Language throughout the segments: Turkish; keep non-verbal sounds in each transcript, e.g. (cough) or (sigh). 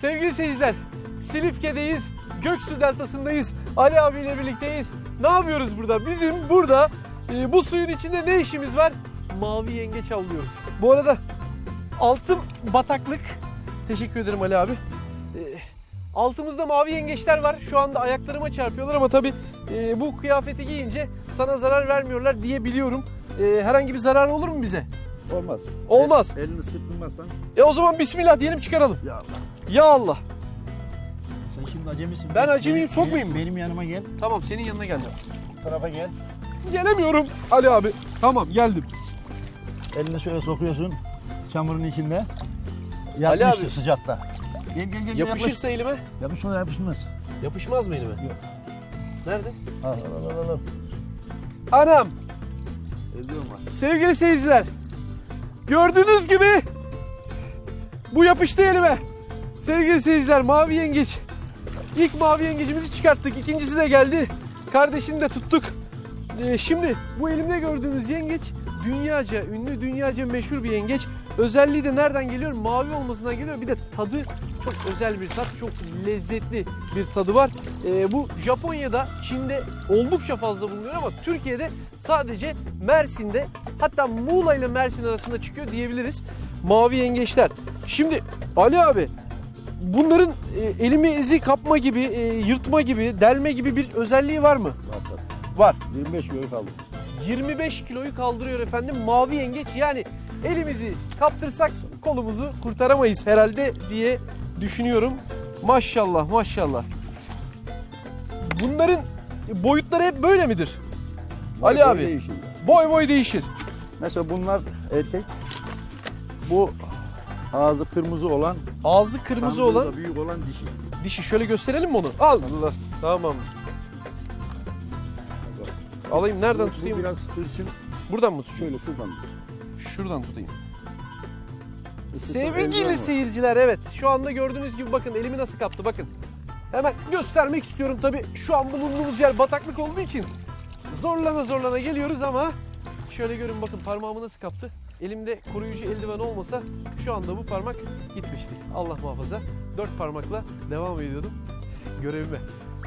Sevgili seyirciler, Silifke'deyiz, Göksu Deltası'ndayız. Ali abiyle birlikteyiz. Ne yapıyoruz burada? Bizim burada e, bu suyun içinde ne işimiz var? Mavi yengeç avlıyoruz. Bu arada altın bataklık. Teşekkür ederim Ali abi. E, altımızda mavi yengeçler var. Şu anda ayaklarıma çarpıyorlar ama tabii e, bu kıyafeti giyince sana zarar vermiyorlar diye biliyorum. E, herhangi bir zarar olur mu bize? Olmaz. Olmaz. El- elini sıkmazsan. E o zaman bismillah diyelim çıkaralım. Ya Allah. Ya Allah. Sen şimdi acemisin. Ben acemiyim, Benim- sokmayayım mı? Benim, benim yanıma gel. Tamam senin yanına geleceğim. Bu tarafa gel. Gelemiyorum Ali abi. Tamam geldim. Elini şöyle sokuyorsun. Çamurun içinde. Ali Yapmıştır abi. sıcakta. Gel gel gel. Yapışırsa elime. Yapış. Yapışmaz yapışmaz. Yapışmaz mı elime? Yok. Nerede? Al al al al. al. Anam. Ediyorum bak. Sevgili seyirciler. Gördüğünüz gibi bu yapıştı elime. Sevgili seyirciler mavi yengeç. İlk mavi yengecimizi çıkarttık. İkincisi de geldi. Kardeşini de tuttuk. Ee, şimdi bu elimde gördüğünüz yengeç dünyaca ünlü, dünyaca meşhur bir yengeç. Özelliği de nereden geliyor? Mavi olmasından geliyor. Bir de tadı çok özel bir tat, çok lezzetli bir tadı var. Ee, bu Japonya'da, Çin'de oldukça fazla bulunuyor ama Türkiye'de sadece Mersin'de hatta Muğla ile Mersin arasında çıkıyor diyebiliriz. Mavi yengeçler. Şimdi Ali abi bunların e, elimizi kapma gibi, e, yırtma gibi, delme gibi bir özelliği var mı? Var. Var. 25 kilo kaldı. 25 kiloyu kaldırıyor efendim mavi yengeç. Yani elimizi kaptırsak kolumuzu kurtaramayız herhalde diye düşünüyorum. Maşallah maşallah. Bunların boyutları hep böyle midir? Ali Boy abi. değişiyor. Boy boy değişir. Mesela bunlar erkek. Bu ağzı kırmızı olan, Ağzı kırmızı sandığı olan da büyük olan dişi. dişi. Şöyle gösterelim mi onu? Al. Tamam. Alayım nereden Bu- bu tutayım? Biraz hırçın. Buradan mı tutayım? Şöyle şuradan. Şuradan tutayım. Sevgili seyirciler evet şu anda gördüğünüz gibi bakın elimi nasıl kaptı bakın. Hemen göstermek istiyorum tabi şu an bulunduğumuz yer bataklık olduğu için zorlana zorlana geliyoruz ama şöyle görün bakın parmağımı nasıl kaptı. Elimde koruyucu eldiven olmasa şu anda bu parmak gitmişti. Allah muhafaza. Dört parmakla devam ediyordum görevime.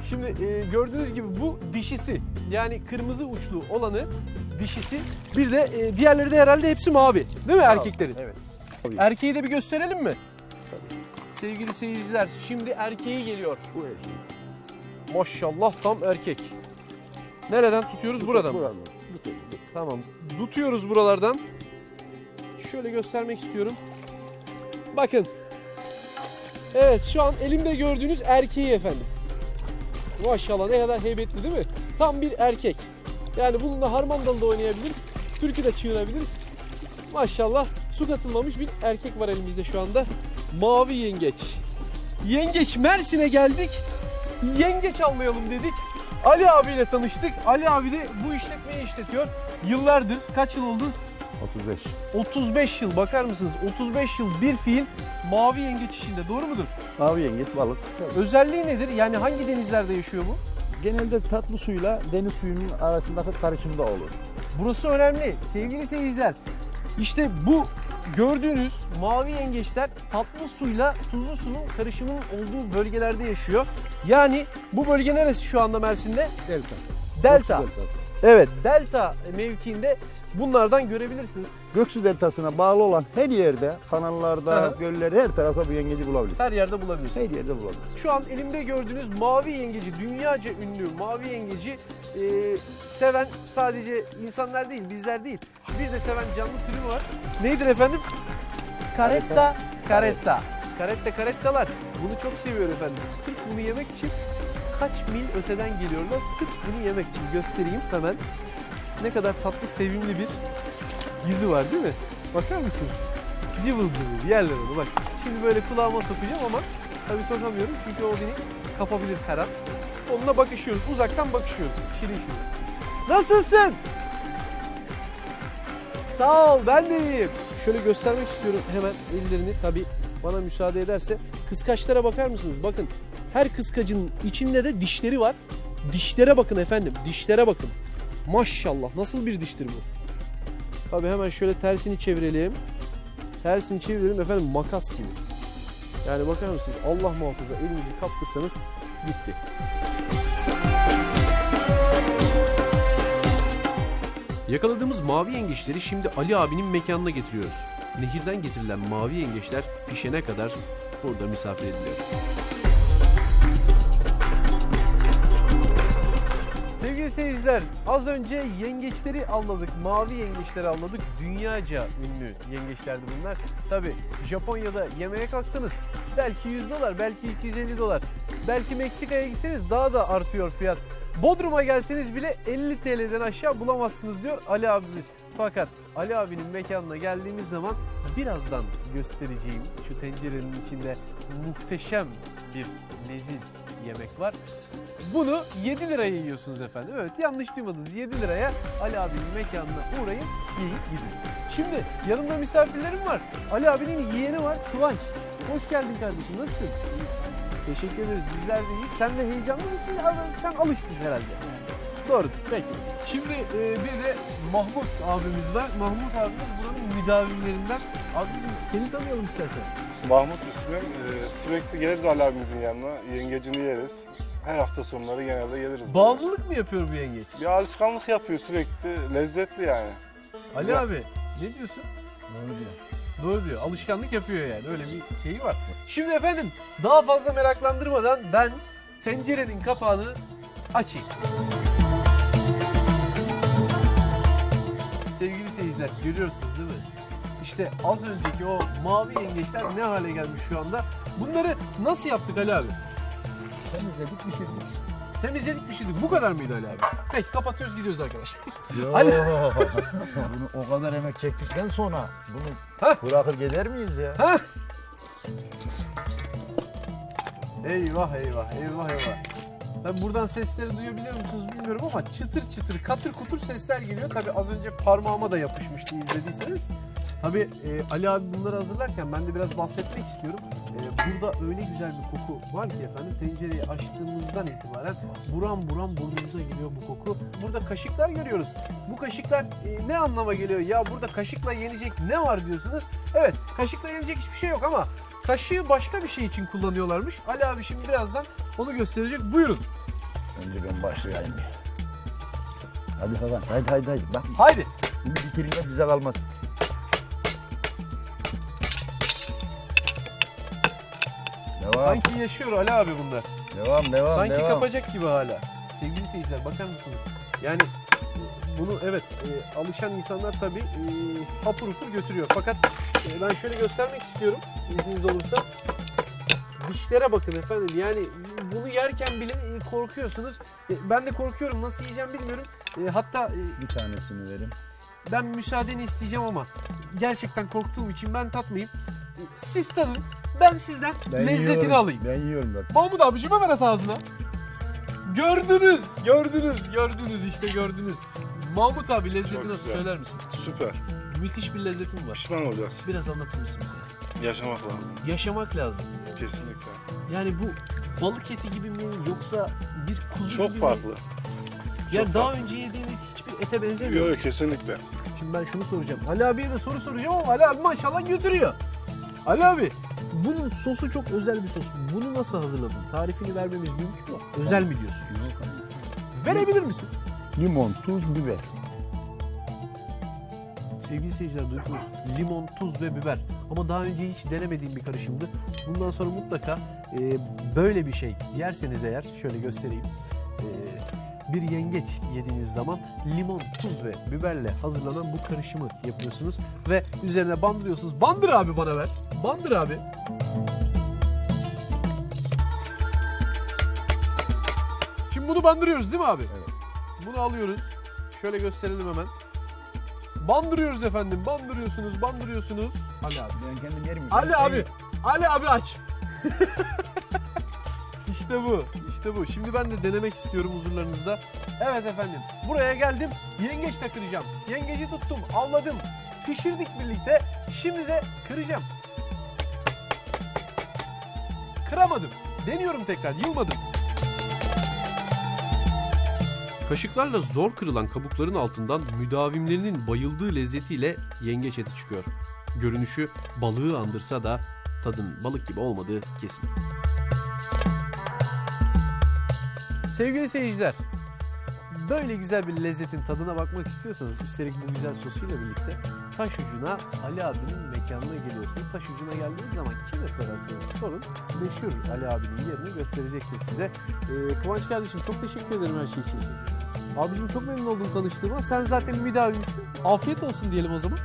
Şimdi e, gördüğünüz gibi bu dişisi yani kırmızı uçlu olanı dişisi bir de e, diğerleri de herhalde hepsi mavi değil mi erkeklerin? Evet. Erkeği de bir gösterelim mi? Sevgili seyirciler, şimdi erkeği geliyor. Bu erkek. Maşallah tam erkek. Nereden tutuyoruz? Buradan. mı? Buradan. Bu tür- bu. Tamam. Tutuyoruz buralardan. Şöyle göstermek istiyorum. Bakın. Evet şu an elimde gördüğünüz erkeği efendim. Maşallah ne kadar heybetli değil mi? Tam bir erkek. Yani bununla harmandalı da oynayabiliriz. Türkü de çığırabiliriz. Maşallah su katılmamış bir erkek var elimizde şu anda. Mavi yengeç. Yengeç Mersin'e geldik. Yengeç avlayalım dedik. Ali abiyle tanıştık. Ali abi de bu işletmeyi işletiyor. Yıllardır. Kaç yıl oldu? 35. 35 yıl. Bakar mısınız? 35 yıl bir fiil mavi yengeç işinde. Doğru mudur? Mavi yengeç balık. Özelliği nedir? Yani hangi denizlerde yaşıyor bu? Genelde tatlı suyla deniz suyunun arasındaki karışımda olur. Burası önemli. Sevgili seyirciler, işte bu gördüğünüz mavi yengeçler tatlı suyla tuzlu suyun karışımının olduğu bölgelerde yaşıyor. Yani bu bölge neresi şu anda Mersin'de? Delta. Delta. Deltası. Evet, delta mevkiinde bunlardan görebilirsiniz. Göksu Deltası'na bağlı olan her yerde, kanallarda, göllerde her tarafta bu yengeci bulabilirsin. Her yerde bulabilirsiniz. Her yerde bulabilirsin. Şu an elimde gördüğünüz mavi yengeci, dünyaca ünlü mavi yengeci e, seven sadece insanlar değil, bizler değil. Bir de seven canlı türü var. Nedir efendim? Caretta, caretta. Caretta, carettalar. Bunu çok seviyor efendim. Sırf bunu yemek için kaç mil öteden geliyorlar. Sırf bunu yemek için göstereyim hemen. Ne kadar tatlı, sevimli bir yüzü var değil mi? Bakar mısın? Cıvıl cıvıl yerler onu bak. Şimdi böyle kulağıma sokacağım ama tabii sokamıyorum çünkü o beni kapabilir her an. Onunla bakışıyoruz. Uzaktan bakışıyoruz. Şirin şirin. Nasılsın? Sağ ol ben de iyiyim. Şöyle göstermek istiyorum hemen ellerini tabii bana müsaade ederse. Kıskaçlara bakar mısınız? Bakın her kıskacın içinde de dişleri var. Dişlere bakın efendim. Dişlere bakın. Maşallah nasıl bir diştir bu? Tabii hemen şöyle tersini çevirelim. Tersini çevirelim efendim makas gibi. Yani bakar mısınız Allah muhafaza elinizi kaptırsanız gitti. Yakaladığımız mavi yengeçleri şimdi Ali abinin mekanına getiriyoruz. Nehirden getirilen mavi yengeçler pişene kadar burada misafir ediliyor. Sevgili seyirciler, az önce yengeçleri avladık, mavi yengeçleri avladık. Dünyaca ünlü yengeçlerdi bunlar. Tabi Japonya'da yemeye kalksanız belki 100 dolar, belki 250 dolar. Belki Meksika'ya gitseniz daha da artıyor fiyat. Bodrum'a gelseniz bile 50 TL'den aşağı bulamazsınız diyor Ali abimiz. Fakat Ali abinin mekanına geldiğimiz zaman birazdan göstereceğim şu tencerenin içinde muhteşem bir leziz yemek var. Bunu 7 liraya yiyorsunuz efendim. Evet yanlış duymadınız. 7 liraya Ali abinin mekanına uğrayın, yiyin, gidin. Şimdi yanımda misafirlerim var. Ali abinin yeğeni var Kıvanç. Hoş geldin kardeşim. Nasılsın? Teşekkür ederiz. Bizler de iyiyiz. Sen de heyecanlı mısın? Sen alıştın herhalde. Doğru. Peki. Şimdi e, bir de Mahmut abimiz var. Mahmut abimiz buranın müdavimlerinden. Abicim seni tanıyalım istersen. Mahmut ismim. Ee, sürekli geliriz Ali abimizin yanına. Yengecini yeriz. Her hafta sonları genelde geliriz. Bağımlılık mı yapıyor bu yengeç? Bir alışkanlık yapıyor sürekli. Lezzetli yani. Ali Güzel. abi ne diyorsun? Doğru diyor. Doğru diyor. Alışkanlık yapıyor yani. Öyle bir şeyi var. Şimdi efendim daha fazla meraklandırmadan ben tencerenin kapağını açayım. Sevgili seyirciler görüyorsunuz değil mi? İşte az önceki o mavi yengeçler ne hale gelmiş şu anda. Bunları nasıl yaptık Ali abi? Temizledik pişirdik. Temizledik pişirdik. Bu kadar mıydı Ali abi? Peki kapatıyoruz gidiyoruz arkadaşlar. Yo. (laughs) Ali- (laughs) bunu o kadar emek çektikten sonra bunu Hah. bırakır gider miyiz ya? Ha? Eyvah eyvah eyvah eyvah. Ben buradan sesleri duyabiliyor musunuz bilmiyorum ama çıtır çıtır katır kutur sesler geliyor. Tabi az önce parmağıma da yapışmıştı izlediyseniz. Tabi Ali abi bunları hazırlarken ben de biraz bahsetmek istiyorum. E, burada öyle güzel bir koku var ki efendim tencereyi açtığımızdan itibaren buram buram burnumuza geliyor bu koku. Burada kaşıklar görüyoruz. Bu kaşıklar e, ne anlama geliyor? Ya burada kaşıkla yenecek ne var diyorsunuz? Evet kaşıkla yenecek hiçbir şey yok ama kaşığı başka bir şey için kullanıyorlarmış. Ali abi şimdi birazdan onu gösterecek. Buyurun. Önce ben başlayayım. Hadi falan. Hadi hadi hadi. Bak Haydi. bunu bize kalmaz. Devam. Sanki yaşıyor Ali abi bunlar. Devam devam Sanki devam. kapacak gibi hala. Sevgili seyirciler bakar mısınız? Yani bunu evet e, alışan insanlar tabii e, hapur hapur götürüyor. Fakat e, ben şöyle göstermek istiyorum izniniz olursa. Dişlere bakın efendim. Yani bunu yerken bile e, korkuyorsunuz. E, ben de korkuyorum. Nasıl yiyeceğim bilmiyorum. E, hatta e, Bir tanesini verin. ben müsaadeni isteyeceğim ama gerçekten korktuğum için ben tatmayayım. E, Siz tadın. Ben sizden lezzetini yiyorum. alayım. Ben yiyorum bak. Mahmut abicim hemen at ağzına. Gördünüz, gördünüz, gördünüz işte gördünüz. Mahmut abi lezzeti Çok nasıl güzel. söyler misin? Süper. Müthiş bir lezzetim var. Pişman olacağız. Biraz anlatır mısın bize? Yaşamak lazım. Yaşamak lazım. Kesinlikle. Yani bu balık eti gibi mi yoksa bir kuzu Çok gibi mi? farklı. Yani çok daha farklı. önce yediğimiz hiçbir ete benzemiyor. Yok yok kesinlikle. Şimdi ben şunu soracağım. Ali abiye de soru soracağım ama Ali abi maşallah götürüyor. Ali abi bunun sosu çok özel bir sos. Bunu nasıl hazırladın? Tarifini vermemiz mümkün mü? Özel mi diyorsun? Verebilir misin? Limon, tuz, biber. Sevgili seyirciler duydunuz. Limon, tuz ve biber. Ama daha önce hiç denemediğim bir karışımdı. Bundan sonra mutlaka e, böyle bir şey yerseniz eğer şöyle göstereyim. Bir yengeç yediğiniz zaman limon, tuz ve biberle hazırlanan bu karışımı yapıyorsunuz ve üzerine bandırıyorsunuz. Bandır abi bana ver. Bandır abi. Şimdi bunu bandırıyoruz değil mi abi? Evet. Bunu alıyoruz. Şöyle gösterelim hemen. Bandırıyoruz efendim. Bandırıyorsunuz, bandırıyorsunuz. Ali abi. Ben kendim yerim. Ali abi. Ali abi aç. (laughs) işte bu. işte bu. Şimdi ben de denemek istiyorum huzurlarınızda. Evet efendim. Buraya geldim. Yengeç de kıracağım. Yengeci tuttum. Avladım. Pişirdik birlikte. Şimdi de kıracağım. Kıramadım. Deniyorum tekrar. Yılmadım. Kaşıklarla zor kırılan kabukların altından müdavimlerinin bayıldığı lezzetiyle yengeç eti çıkıyor. Görünüşü balığı andırsa da tadın balık gibi olmadığı kesin. Sevgili seyirciler, böyle güzel bir lezzetin tadına bakmak istiyorsanız üstelik bu güzel sosuyla birlikte taş ucuna Ali abinin mekanına geliyorsunuz. Taş ucuna geldiğiniz zaman kime sorarsanız sorun meşhur Ali abinin yerini gösterecektir size. Ee, Kıvanç kardeşim çok teşekkür ederim her şey için. Abicim çok memnun oldum tanıştığıma. Sen zaten Ümit abimsin. Afiyet olsun diyelim o zaman.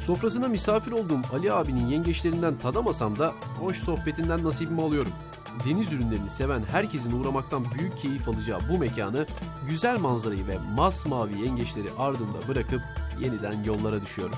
Sofrasına misafir olduğum Ali abinin yengeçlerinden tadamasam da hoş sohbetinden nasibimi alıyorum. Deniz ürünlerini seven herkesin uğramaktan büyük keyif alacağı bu mekanı güzel manzarayı ve masmavi yengeçleri ardında bırakıp yeniden yollara düşüyorum.